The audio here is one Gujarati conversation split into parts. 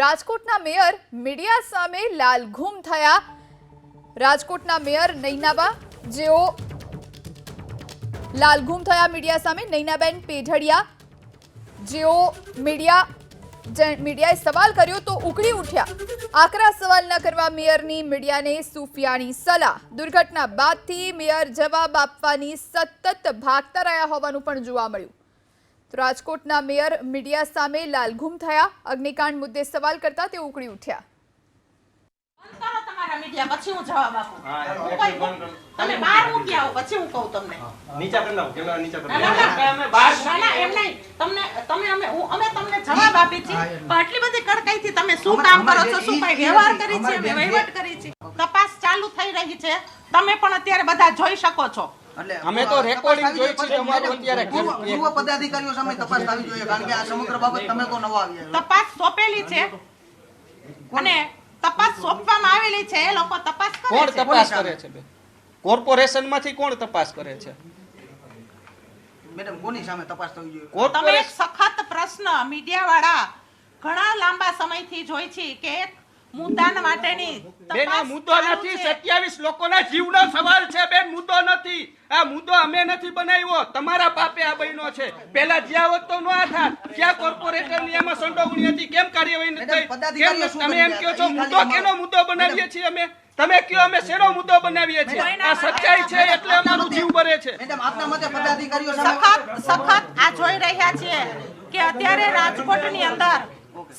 રાજકોટના મેયર મીડિયા સામે લાલઘૂમ થયા. રાજકોટના મેયર નૈનાબા, જેઓ લાલઘૂમ થયા મીડિયા સામે, નૈનાબેન પેઢડિયા, જેઓ મીડિયા મીડિયાએ સવાલ કર્યો તો ઉકળી ઉઠ્યા. આકરા સવાલ ન કરવા મેયરની મીડિયાને સુફિયાની સલાહ. દુર્ઘટના બાદથી મેયર જવાબ આપવાની સતત ભાગતા રહ્યા હોવાનું પણ જોવા મળ્યું. રાજકોટના મેયર મીડિયા સામે લાલઘૂમ થયા. અગ્નિકાંડ મુદ્દે સવાલ કરતા તે ઉકળી ઉઠ્યા. બંધ કરો તમારા મીડિયા પછી હું જવાબ આપું. હા, હું એટલે કઈ બંધ કરો. તમે બહાર મૂકી આવો પછી હું કહું તમને. નીચા કરી નાખો કેમેરા નીચા કરી ના, ના, નાખો. ના. અમે બહાર ના, ના, એમ નહીં. તમને તમે અમે અમે તમને જવાબ આપી છે. આટલી બધી કડકાઈથી તમે શું કામ કરો છો? શું વ્યવહાર કરી છે? અમે વહીવટ કરી છે. તપાસ ચાલુ થઈ રહી છે. તમે પણ અત્યારે બધા જોઈ શકો છો. અમે તો જોઈએ, જોઈ છે, તમારું અત્યારે પૂર્વ- પદાધિકારીઓ સામે તપાસ થવી જોઈએ કારણ કે આ સમગ્ર બાબત તમે તો નવા આવ્યા તપાસ સોંપેલી છે. અને તપાસ સોંપવામાં આવેલી છે એ લોકો તપાસ કરે કોણ તપાસ કરે છે બેન કોર્પોરેશનમાંથી કોણ તપાસ કરે છે? મેડમ કોની સામે તપાસ થવી જોઈએ? તમે એક સખત પ્રશ્ન મીડિયા વાળા ઘણા લાંબા સમયથી જોઈ છે કે એક મુદ્દા માટેની બેન આ મુદ્દો નથી છે. સત્યાવીસ લોકોના જીવનો સવાલ છે બેન મુદ્દો નથી. આ મુદ્દો અમે નથી બનાવ્યો તમારા પાપે આ બન્યો છે. પહેલા જ્યાં હોત તો ન આ થાત ક્યાં કોર્પોરેટરની એમાં સંડોવણી હતી કેમ કાર્યવાહી નથી થઈ? તમે એમ કહો છો મુદ્દો કેનો મુદ્દો બનાવીએ છીએ અમે? તમે કયો અમે શેનો મુદ્દો બનાવીએ છીએ? આ સચ્ચાઈ છે એટલે અમારું જીવ ભરે છે. મેડમ આપના મતે પદાધિકારીઓ સખત સખત આ જોઈ રહ્યા છીએ કે અત્યારે રાજકોટની અંદર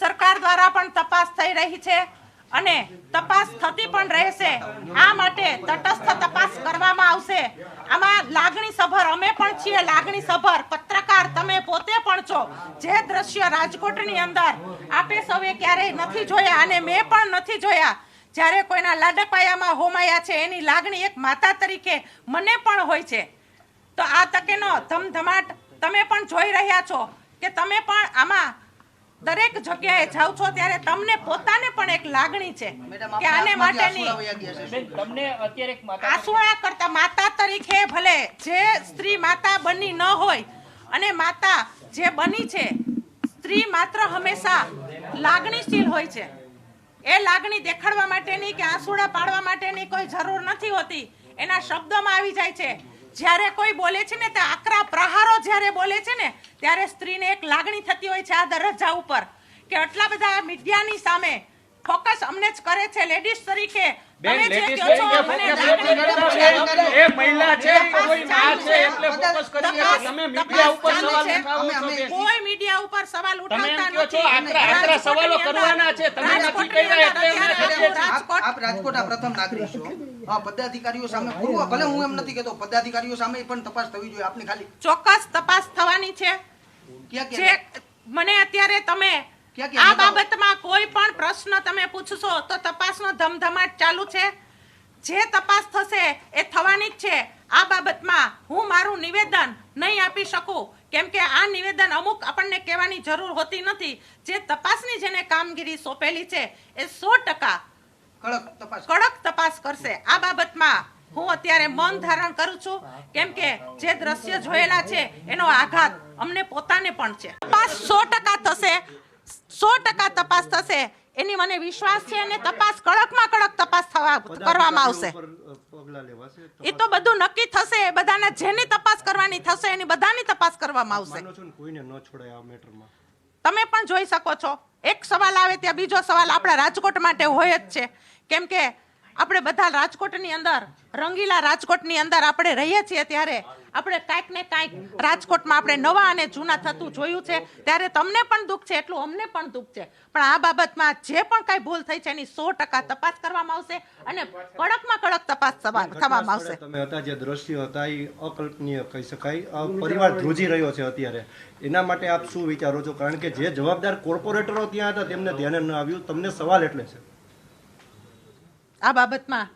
સરકાર દ્વારા પણ તપાસ થઈ રહી છે. અને તપાસ થતી પણ રહેશે. આ માટે તટસ્થ તપાસ કરવામાં આવશે. આમાં લાગણી સભર અમે પણ છીએ લાગણી સભર પત્રકાર તમે પોતે પણ છો. જે દ્રશ્ય રાજકોટની અંદર આપે સૌએ ક્યારેય નથી જોયા અને મેં પણ નથી જોયા. જ્યારે કોઈના લાડપાયામાં હોમાયા છે, એની લાગણી એક માતા તરીકે મને પણ હોય છે. તો આ તકેનો ધમધમાટ તમે પણ જોઈ રહ્યા છો કે તમે પણ આમાં દરેક જગ્યાએ જાઉં છો ત્યારે તમને પોતાને પણ એક લાગણી છે કે આને માટેની તમને અત્યારે એક માતા આસુણા કરતા? માતા તરીકે ભલે જે સ્ત્રી માતા બની ન હોય અને માતા જે બની છે સ્ત્રી માત્ર હંમેશા લાગણીશીલ હોય છે. એ લાગણી દેખાડવા માટેની કે આંસુડા પાડવા માટેની કોઈ જરૂર નથી હોતી. એના શબ્દોમાં આવી જાય છે જ્યારે કોઈ બોલે છે ને તે આકરા પ્રહારો જ્યારે બોલે છે ને ત્યારે સ્ત્રીને એક લાગણી થતી હોય છે આ દરજ્જા ઉપર કે આટલા બધા મીડિયાની સામે ફોકસ અમને જ કરે છે. લેડીઝ તરીકે બેન તમે જે કહો છો, મને ફોકસ લાગણી નથી કરતા બેન. એ મહિલા છે કોઈ માં છે. છે. એટલે ફોકસ કરીએ તમે મીડિયા ઉપર સવાલ ઉઠાવો છો કોઈ મીડિયા ઉપર સવાલ તમે એમ ઉઠાવતા છો નથી. આકરા- આકરા સવાલો કરવાના છે. તમે નથી રાજકોટની કર્યા એટલે અમે અત્યારે રાજકોટ આપ પ્રથમ નાગરિક છો. હા પદાધિકારીઓ સામે પૂર્વ ભલે હું એમ નથી કહેતો પદાધિકારીઓ સામે પણ તપાસ થવી જોઈએ. આપની ખાલી ચોક્કસ તપાસ થવાની છે. જે મને અત્યારે તમે ક્યાં ક્યાં? આ બાબતમાં કોઈ પણ પ્રશ્ન તમે પૂછશો તો તપાસનો ધમધમાટ ચાલુ છે. જે તપાસ થશે એ થવાની જ છે. આ બાબતમાં હું મારું નિવેદન નહીં આપી શકું. કેમ કે આ નિવેદન અમુક આપણને કહેવાની જરૂર હોતી નથી. જે તપાસની જેને કામગીરી સોંપેલી છે એ સો ટકા કડક તપાસ. કડક તપાસ કરશે. આ બાબતમાં હું અત્યારે મૌન ધારણ કરું છું કેમ કે જે દ્રશ્ય જોયેલા છે એનો આઘાત અમને પોતાને પણ છે. તપાસ સો ટકા થશે સો ટકા તપાસ થશે એની મને વિશ્વાસ છે અને તપાસ કડકમાં કડક તપાસ થવા કરવામાં આવશે. એ તો બધું નક્કી થશે બધાના જેની તપાસ કરવાની થશે એની બધાની તપાસ કરવામાં આવશે. તમે પણ જોઈ શકો છો. એક સવાલ આવે ત્યાં બીજો સવાલ આપણા રાજકોટ માટે હોય જ છે. કેમ કે આપણે બધા રાજકોટની અંદર રંગીલા રાજકોટની અંદર આપણે રહીએ છીએ ત્યારે આપણે કાંઈક ને કાંઈક રાજકોટમાં આપણે નવા અને જૂના થતું જોયું છે. ત્યારે તમને પણ દુઃખ છે એટલું અમને પણ દુઃખ છે. પણ આ બાબતમાં જે પણ કાંઈ ભૂલ થઈ છે એની સો ટકા તપાસ કરવામાં આવશે અને કડકમાં કડક તપાસ થવા- થવામાં આવશે. તમે હતા જે દ્રશ્યો હતા એ અકલ્પનીય કહી શકાય. પરિવાર ધ્રુજી રહ્યો છે અત્યારે. એના માટે આપ શું વિચારો છો? કારણ કે જે જવાબદાર કોર્પોરેટરો ત્યાં હતા તેમને ધ્યાને ન આવ્યું. તમને સવાલ એટલે છે. આ બાબતમાં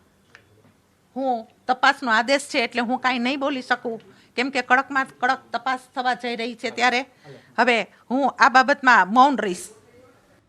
હું તપાસનો આદેશ છે એટલે હું કાંઈ નહીં બોલી શકું. કેમ કે કડકમાં કડક તપાસ થવા જઈ રહી છે ત્યારે. હવે હું આ બાબતમાં મૌન રહીશ.